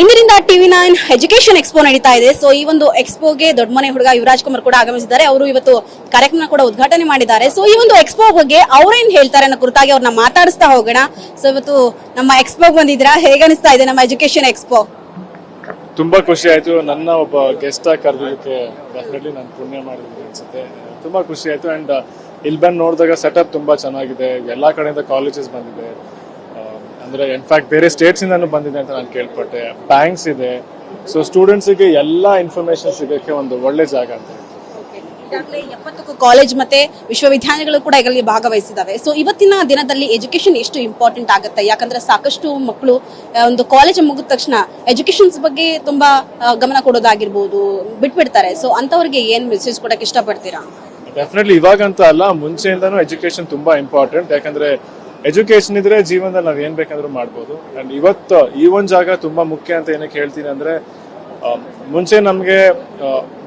ಇಂದಿನಿಂದ TV nine education expo ನಡೀತಾ ಇದೆ. ಸೊ ಈ ಒಂದು ಎಕ್ಸ್ಪೋಗೆ ದೊಡ್ಡ ಮನೆ ಹುಡುಗ ಯುವರಾಜ್ ಕುಮಾರ್ ಕೂಡ ಆಗಮಿಸಿದ್ದಾರೆ. ಅವರು ಇವತ್ತು ಕಾರ್ಯಕ್ರಮ ಕೂಡ ಉದ್ಘಾಟನೆ ಮಾಡಿದ್ದಾರೆ. ಸೊ ಈ ಒಂದು ಎಕ್ಸ್ಪೋ ಬಗ್ಗೆ ಅವ್ರೇನ್ ಹೇಳ್ತಾರೆ ಅನ್ನೋ ಕುರಿತಾಗಿ ಅವ್ರನ್ನ ಮಾತಾಡಿಸ್ತಾ ಹೋಗೋಣ. ಸೊ ಇವತ್ತು ನಮ್ಮ ಎಕ್ಸ್ಪೋ ಬಂದಿದ್ದೀರಾ? ಹೇಗೆ ಅನಿಸ್ತಾ ಇದೆ ನಮ್ಮ ಎಜುಕೇಶನ್ ಎಕ್ಸ್ಪೋ? ತುಂಬಾ ಖುಷಿ ಆಯ್ತು. ನನ್ನ ಒಬ್ಬ ಗೆಸ್ಟ್ ಆಗಿ ಕರೆದಿದ್ದಕ್ಕೆ ಡೆಫಿನೆಟ್ಲಿ ನಾನು ಪುಣ್ಯ ಮಾಡಿದ್ದೀನಿ ಅನ್ಸುತ್ತೆ. ತುಂಬಾ ಖುಷಿ ಆಯ್ತು. ಅಂಡ್ ಇಲ್ಲಿ ಬಂದು ನೋಡಿದಾಗ ಸೆಟಪ್ ತುಂಬಾ ಚೆನ್ನಾಗಿದೆ. ಎಲ್ಲಾ ಕಡೆಯಿಂದ ಕಾಲೇಜಸ್ ಬಂದಿದೆ. ಅಂದ್ರೆ ಇನ್ಫ್ಯಾಕ್ಟ್ ಬೇರೆ ಸ್ಟೇಟ್ಸ್ ಇಂದಾನು ಬಂದಿದೆ ಅಂತ ನಾನು ಕೇಳ್ಪಟ್ಟೆ. ಬ್ಯಾಂಕ್ಸ್ ಇದೆ. ಸೊ ಸ್ಟೂಡೆಂಟ್ಸಿಗೆ ಎಲ್ಲಾ ಇನ್ಫಾರ್ಮೇಶನ್ ಸಿಗಕ್ಕೆ ಒಂದು ಒಳ್ಳೆ ಜಾಗ ಅಂತ ಈಗಾಗಲೇ ಎಪ್ಪತ್ತಕ್ಕೂ ಕಾಲೇಜ್ ಮತ್ತೆ ವಿಶ್ವವಿದ್ಯಾಲಯಗಳು ಕೂಡ ಇದರಲ್ಲಿ ಭಾಗವಹಿಸಿದಾವೆ. ಸೊ ಇವತ್ತಿನ ದಿನದಲ್ಲಿ ಎಜುಕೇಶನ್ ಎಷ್ಟು ಇಂಪಾರ್ಟೆಂಟ್ ಆಗುತ್ತೆ? ಯಾಕಂದ್ರೆ ಸಾಕಷ್ಟು ಮಕ್ಕಳು ಒಂದು ಕಾಲೇಜ್ ಮುಗಿದ ತಕ್ಷಣ ಎಜುಕೇಶನ್ಸ್ ಬಗ್ಗೆ ತುಂಬಾ ಗಮನ ಕೊಡೋದಾಗಿರ್ಬೋದು ಬಿಟ್ಬಿಡ್ತಾರೆ. ಸೊ ಅಂತವ್ರಿಗೆ ಏನ್ ಮೆಸೇಜ್ ಕೊಡಕ್ಕೆ ಇಷ್ಟಪಡ್ತೀರಾ? ಡೆಫಿನೆಟ್ಲಿ ಇವಾಗಂತ ಅಲ್ಲ ಮುಂಚೆಯಿಂದನೂ ಎಜುಕೇಶನ್ ತುಂಬಾ ಇಂಪಾರ್ಟೆಂಟ್ ಯಾಕಂದ್ರೆ ಎಜುಕೇಶನ್ ಇದ್ರೆ ಜೀವನದಲ್ಲಿ ನಾವು ಏನ್ ಬೇಕಾದರೂ ಮಾಡ್ಬೋದು. ಅಂಡ್ ಇವತ್ತು ಈ ಒಂದು ಜಾಗ ತುಂಬಾ ಮುಖ್ಯ ಅಂತ ಏನಕ್ಕೆ ಹೇಳ್ತೀನಿ ಅಂದ್ರೆ ಮುಂಚೆ ನಮ್ಗೆ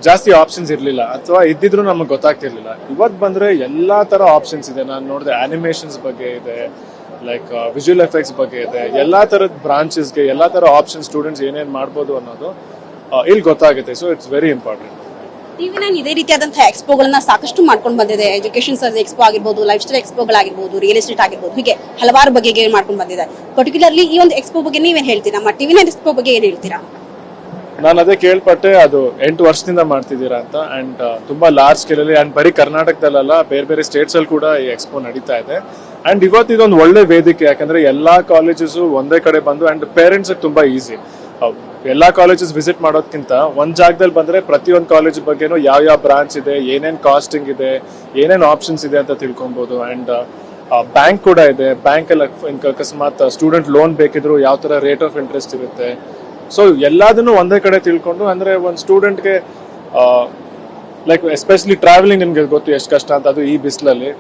ಜಾಸ್ತಿ ಆಪ್ಷನ್ಸ್ ಇರಲಿಲ್ಲ. ಅಥವಾ ಇದ್ದಿದ್ರು ನಮಗೆ ಗೊತ್ತಾಗ್ತಿರ್ಲಿಲ್ಲ. ಇವತ್ ಬಂದ್ರೆ ಎಲ್ಲಾ ತರ ಆಪ್ಷನ್ಸ್ ಇದೆ. ನಾನು ನೋಡಿದೆ ಅನಿಮೇಷನ್ಸ್ ಬಗ್ಗೆ ಇದೆ ಲೈಕ್ ವಿಜುವಲ್ ಎಫೆಕ್ಟ್ಸ್ ಬಗ್ಗೆ ಇದೆ. ಎಲ್ಲಾ ತರದ ಬ್ರಾಂಚಸ್ಗೆ ಎಲ್ಲಾ ತರ ಆಪ್ಷನ್ ಸ್ಟೂಡೆಂಟ್ಸ್ ಏನೇನ್ ಮಾಡ್ಬೋದು ಅನ್ನೋದು ಇಲ್ಲಿ ಗೊತ್ತಾಗುತ್ತೆ. So it's very important TV nine ಇದೇ ರೀತಿಯಾದಂತಹ ಎಕ್ಸ್ಪೋಗಳನ್ನ ಸಾಕಷ್ಟು ಮಾಡ್ಕೊಂಡು ಬಂದಿದೆ. ಎಜುಕೇಶನ್ ಎಕ್ಸ್ಪೋ ಆಗಿರ್ಬೋದು ಲೈಫ್ ಸ್ಟೈಲ್ ಎಕ್ಸ್ಪೋಗಳಾಗಿರ್ಬೋದು ರಿಯಲ್ ಎಸ್ಟೇಟ್ ಆಗಿರ್ಬೋದು, ಹೀಗೆ ಹಲವಾರು ಬಗೆಗೆ ಮಾಡ್ಕೊಂಡು ಬಂದಿದೆ ಪರ್ಟಿಕ್ಯುಲರ್ಲಿ ಈ ಒಂದು ಎಕ್ಸ್ಪೋ ಬಗ್ಗೆ ನೀವೇನು ಹೇಳ್ತೀರಾ? ನಮ್ಮ ಟಿವಿ ನೈನ್ ಎಕ್ಸ್ಪೋ ಬಗ್ಗೆ ಏನು ಹೇಳ್ತೀರಾ? ನಾನು ಅದೇ ಕೇಳ್ಪಟ್ಟೆ, ಅದು ಎಂಟು ವರ್ಷದಿಂದ ಮಾಡ್ತಿದ್ದೀರಾ ಅಂತ. ಅಂಡ್ ತುಂಬಾ ಲಾರ್ಜ್ ಸ್ಕೇಲ್ ಅಲ್ಲಿ ಅಂಡ್ ಬರೀ ಕರ್ನಾಟಕದಲ್ಲ ಬೇರೆ ಬೇರೆ ಸ್ಟೇಟ್ಸ್ ಅಲ್ಲಿ ಕೂಡ ಈ ಎಕ್ಸ್ಪೋ ನಡೀತಾ ಇದೆ. ಅಂಡ್ ಇವತ್ತು ಇದೊಂದು ಒಳ್ಳೆ ವೇದಿಕೆ, ಯಾಕಂದ್ರೆ ಎಲ್ಲಾ ಕಾಲೇಜಸ್ ಒಂದೇ ಕಡೆ ಬಂದು ಅಂಡ್ ಪೇರೆಂಟ್ಸ್ ತುಂಬಾ ಈಸಿ ಎಲ್ಲಾ ಕಾಲೇಜಸ್ ವಿಸಿಟ್ ಮಾಡೋದಕ್ಕಿಂತ ಒಂದ್ ಜಾಗದಲ್ಲಿ ಬಂದ್ರೆ ಪ್ರತಿಯೊಂದು ಕಾಲೇಜ್ ಬಗ್ಗೆನೂ ಯಾವ ಯಾವ ಬ್ರಾಂಚ್ ಇದೆ, ಏನೇನ್ ಕಾಸ್ಟಿಂಗ್ ಇದೆ, ಏನೇನ್ ಆಪ್ಷನ್ಸ್ ಇದೆ ಅಂತ ತಿಳ್ಕೊಬಹುದು ಅಂಡ್ ಬ್ಯಾಂಕ್ ಕೂಡ ಇದೆ. ಬ್ಯಾಂಕ್ ಅಲ್ಲಿ ಅಕಸ್ಮಾತ್ ಸ್ಟೂಡೆಂಟ್ ಲೋನ್ ಬೇಕಿದ್ರು ಯಾವ ತರ ರೇಟ್ ಆಫ್ ಇಂಟ್ರೆಸ್ಟ್ ಇರುತ್ತೆ. ಸೊ ಎಲ್ಲದನ್ನು ಒಂದೇ ಕಡೆ ತಿಳ್ಕೊಂಡು ಅಂದ್ರೆ ಒಂದು ಸ್ಟೂಡೆಂಟ್ಗೆ ಲೈಕ್ ಎಸ್ಪೆಷಲಿ ಟ್ರಾವೆಲಿಂಗ್ ನಿಮ್ಗೆ ಗೊತ್ತು ಎಷ್ಟು ಕಷ್ಟ ಅಂತ, ಅದು ಈ ಬಿಸಿಲಲ್ಲಿ.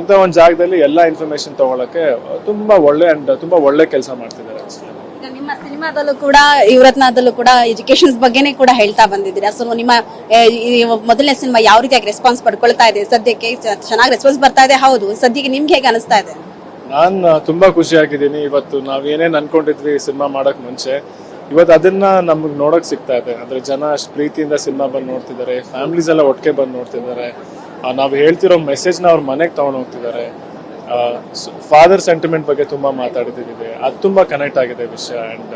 ಇಂಥ ಒಂದು ಜಾಗದಲ್ಲಿ ಎಲ್ಲ ಇನ್ಫಾರ್ಮೇಶನ್ ತಗೊಳಕ್ಕೆ, ತುಂಬಾ ಒಳ್ಳೆ ಅಂಡ್ ತುಂಬಾ ಒಳ್ಳೆ ಕೆಲಸ ಮಾಡ್ತಿದ್ದಾರೆ ನಿಮ್ಮ ಸಿನಿಮಾದಲ್ಲೂ ಕೂಡ ಯುವರತ್ನದಲ್ಲೂ ಕೂಡ ಎಜುಕೇಶನ್ಸ್ ಬಗ್ಗೆನೇ ಕೂಡ ಹೇಳ್ತಾ ಬಂದಿದ್ದೀರಾ? ಸೊ ನಿಮ್ಮ ಮೊದಲನೇ ಸಿನಿಮಾ ಯಾವ ರೀತಿಯಾಗಿ ರೆಸ್ಪಾನ್ಸ್ ಪಡ್ಕೊಳ್ತಾ ಇದೆ? ಸದ್ಯಕ್ಕೆ ಚೆನ್ನಾಗಿ ರೆಸ್ಪಾನ್ಸ್ ಬರ್ತಾ ಇದೆ, ಹೌದು. ಸದ್ಯಕ್ಕೆ ನಿಮ್ಗೆ ಹೇಗೆ ಅನಿಸ್ತಾ ಇದೆ? ನಾನು ತುಂಬಾ ಖುಷಿಯಾಗಿದ್ದೀನಿ ಇವತ್ತು ನಾವೇನೇನು ಅನ್ಕೊಂಡಿದ್ವಿ ಸಿನಿಮಾ ಮಾಡಕ್ ಮುಂಚೆ ಇವತ್ತು ಅದನ್ನ ನಮ್ಗೆ ನೋಡಕ್ ಸಿಗ್ತಾ ಇದೆ. ಅಂದ್ರೆ ಜನ ಅಷ್ಟು ಪ್ರೀತಿಯಿಂದ ಸಿನಿಮಾ ಬಂದು ನೋಡ್ತಿದ್ದಾರೆ ಫ್ಯಾಮಿಲೀಸ್ ಎಲ್ಲ ಒಟ್ಟಿಗೆ ಬಂದು ನೋಡ್ತಿದ್ದಾರೆ. ನಾವು ಹೇಳ್ತಿರೋ ಮೆಸೇಜ್ನ ಅವ್ರ ಮನೆಗೆ ತಗೊಂಡು ಹೋಗ್ತಿದ್ದಾರೆ. ಫಾದರ್ ಸೆಂಟಿಮೆಂಟ್ ಬಗ್ಗೆ ತುಂಬ ಮಾತಾಡಿದ್ದೀವಿ ಅದು ತುಂಬ ಕನೆಕ್ಟ್ ಆಗಿದೆ ವಿಷಯ. ಅಂಡ್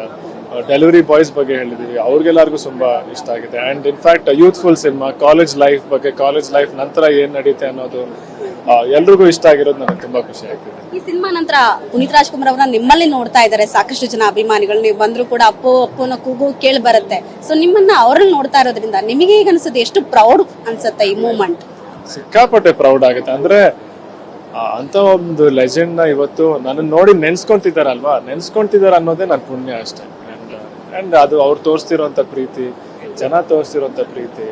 ಡೆಲಿವರಿ ಬಾಯ್ಸ್ ಬಗ್ಗೆ ಹೇಳಿದ್ದೀವಿ. ಅವ್ರಿಗೆಲ್ಲರಿಗೂ ತುಂಬ ಇಷ್ಟ ಆಗಿದೆ. And in fact youthful cinema college life ಬಗ್ಗೆ ಕಾಲೇಜ್ ಲೈಫ್ ನಂತರ ಏನು ನಡೀತೆ ಅನ್ನೋದು ಎಲ್ರಿಗೂ ಇಷ್ಟ ಆಗಿರೋದು ನನಗೆ ತುಂಬಾ ಖುಷಿ ಆಗ್ತಿದೆ. ಈ ಸಿನಿಮಾ ನಂತರ ಪುನೀತ್ ರಾಜ್ಕುಮಾರ್ ಅವರ ನಿಮ್ಮಲ್ಲಿ ನೋಡ್ತಾ ಇದ್ದಾರೆ. ಸಾಕಷ್ಟು ಜನ ಅಭಿಮಾನಿಗಳು. ನೀವು ಬಂದ್ರು ಕೂಡ ಅಪ್ಪು ಅಪ್ಪನ ಕೂಗು ಕೇಳಿ ಬರುತ್ತೆ. ಸೊ ನಿಮ್ಮನ್ನ ಅವರಲ್ಲಿ ನೋಡ್ತಾ ಇರೋದ್ರಿಂದ ನಿಮಗೆ ಈಗ ಅನ್ಸುತ್ತೆ? ಎಷ್ಟು ಪ್ರೌಡ್ ಅನ್ಸುತ್ತೆ ಈ ಮೂಮೆಂಟ್ ಸಿಕ್ಕಾಪಟ್ಟೆ ಪ್ರೌಡ್ ಆಗುತ್ತೆ. ಅಂದ್ರೆ ಅಂತ ಒಂದು ಲೆಜೆಂಡ್ನ ಇವತ್ತು ನನ್ನ ನೋಡಿ ನೆನ್ಸ್ಕೊಂತಿದಾರಲ್ವಾ ನೆನ್ಸ್ಕೊಂತಿದಾರ ಅನ್ನೋದೇ ನನ್ನ ಪುಣ್ಯ ಅಷ್ಟೇ. ಅಂಡ್ ಅಂಡ್ ಅದು ಅವ್ರು ತೋರಿಸ್ತಿರೋಂಥ ಪ್ರೀತಿ ಜನ ತೋರಿಸ್ತಿರೋಂಥ ಪ್ರೀತಿ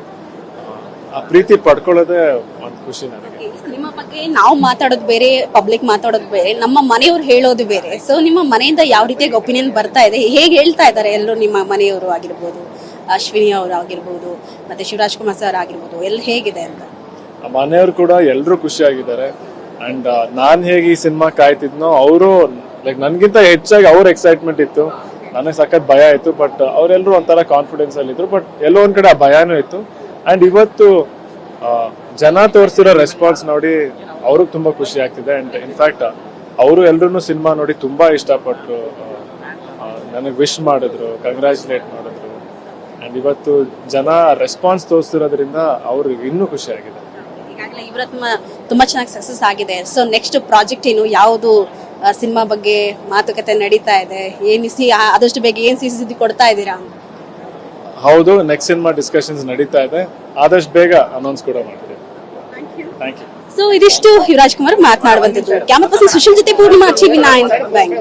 ಆ, ಪ್ರೀತಿ ಪಡ್ಕೊಳ್ಳೋದೇ ಒಂದು ಖುಷಿ ನನಗೆ. ನಿಮ್ಮ ಬಗ್ಗೆ ನಾವು ಮಾತಾಡೋದು ಬೇರೆ ಪಬ್ಲಿಕ್ ಮಾತಾಡೋದು ಬೇರೆ ನಮ್ಮ ಮನೆಯವ್ರು ಹೇಳೋದು ಬೇರೆ. ಸೊ ನಿಮ್ಮ ಮನೆಯಿಂದ ಯಾವ ರೀತಿಯಾಗಿ ಒಪಿನಿಯನ್ ಬರ್ತಾ ಇದೆ? ಹೇಗೆ ಹೇಳ್ತಾ ಇದ್ದಾರೆ ಎಲ್ಲರೂ ನಿಮ್ಮ ಮನೆಯವರು ಆಗಿರ್ಬೋದು ಅಶ್ವಿನಿ ಅವರು ಆಗಿರ್ಬೋದು ಮತ್ತೆ ಶಿವರಾಜ್ ಕುಮಾರ್ ಸರ್ ಆಗಿರ್ಬೋದು ಎಲ್ಲ ಹೇಗಿದೆ ಅಂತ? ಮನೆಯವ್ರು ಕೂಡ ಎಲ್ಲರೂ ಖುಷಿಯಾಗಿದ್ದಾರೆ. ಅಂಡ್ ನಾನು ಹೇಗೆ ಈ ಸಿನಿಮಾ ಕಾಯ್ತಿದ್ನೋ ಅವರು ಲೈಕ್ ನನಗಿಂತ ಹೆಚ್ಚಾಗಿ ಅವ್ರ ಎಕ್ಸೈಟ್ಮೆಂಟ್ ಇತ್ತು. ನನಗೆ ಸಖತ್ ಭಯ ಇತ್ತು ಬಟ್ ಅವರೆಲ್ಲರೂ ಒಂಥರ ಕಾನ್ಫಿಡೆನ್ಸ್ ಅಲ್ಲಿ ಇದ್ರು ಬಟ್ ಎಲ್ಲೋ ಒಂದ್ ಕಡೆ ಆ ಭಯನೂ ಇತ್ತು. ಅಂಡ್ ಇವತ್ತು ಜನ ತೋರಿಸಿರೋ ರೆಸ್ಪಾನ್ಸ್ ನೋಡಿ ಅವ್ರಿಗೆ ತುಂಬಾ ಖುಷಿ ಆಗ್ತಿದೆ. ಅಂಡ್ ಇನ್ಫ್ಯಾಕ್ಟ್ ಅವರು ಎಲ್ಲರೂ ಸಿನಿಮಾ ನೋಡಿ ತುಂಬಾ ಇಷ್ಟಪಟ್ಟರು ನನಗೆ ವಿಶ್ ಮಾಡಿದ್ರು ಕಂಗ್ರ್ಯಾಚುಲೇಟ್ ಮಾಡಿದ್ರು. ಅಂಡ್ ಇವತ್ತು ಜನ ರೆಸ್ಪಾನ್ಸ್ ತೋರಿಸ್ತಿರೋದ್ರಿಂದ ಅವ್ರಿಗೆ ಇನ್ನೂ ಖುಷಿ ಆಗಿದೆ. ತುಂಬಾ ಚೆನ್ನಾಗಿ ಸಕ್ಸಸ್ ಆಗಿದೆ. ಸೊ ನೆಕ್ಸ್ಟ್ ಪ್ರಾಜೆಕ್ಟ್ ಏನು ಯಾವುದು ಸಿನಿಮಾ ಬಗ್ಗೆ ಮಾತುಕತೆ ನಡೀತಾ ಇದೆ? ಏನ್ ಸಿ ಆದಷ್ಟು ಬೇಗ ಏನ್ ಸಿ ಸುದ್ದಿ ಕೊಡ್ತಾ ಇದ್ದೀರಾ? ಹೌದು ನೆಕ್ಸ್ಟ್ ಸಿನಿಮಾ ಡಿಸ್ಕಷನ್ಸ್ ನಡೀತಾ ಇದೆ. ಆದಷ್ಟು ಬೇಗ ಅನೌನ್ಸ್ ಕೂಡ ಮಾಡ್ತೀವಿ. ಥ್ಯಾಂಕ್ ಯು ಸೊ ಇದಿಷ್ಟು ಯುವರಾಜ್ ಕುಮಾರ್ ಮಾತನಾಡುವಂತದ್ದು ಕ್ಯಾಮರಾ ಪರ್ಸನ್ ಸುಶೀಲ್ ಜೊತೆ ಪೂರ್ಣಿಮಾ ಟಿವಿ ನೈನ್ ಬ್ಯಾಂಕ್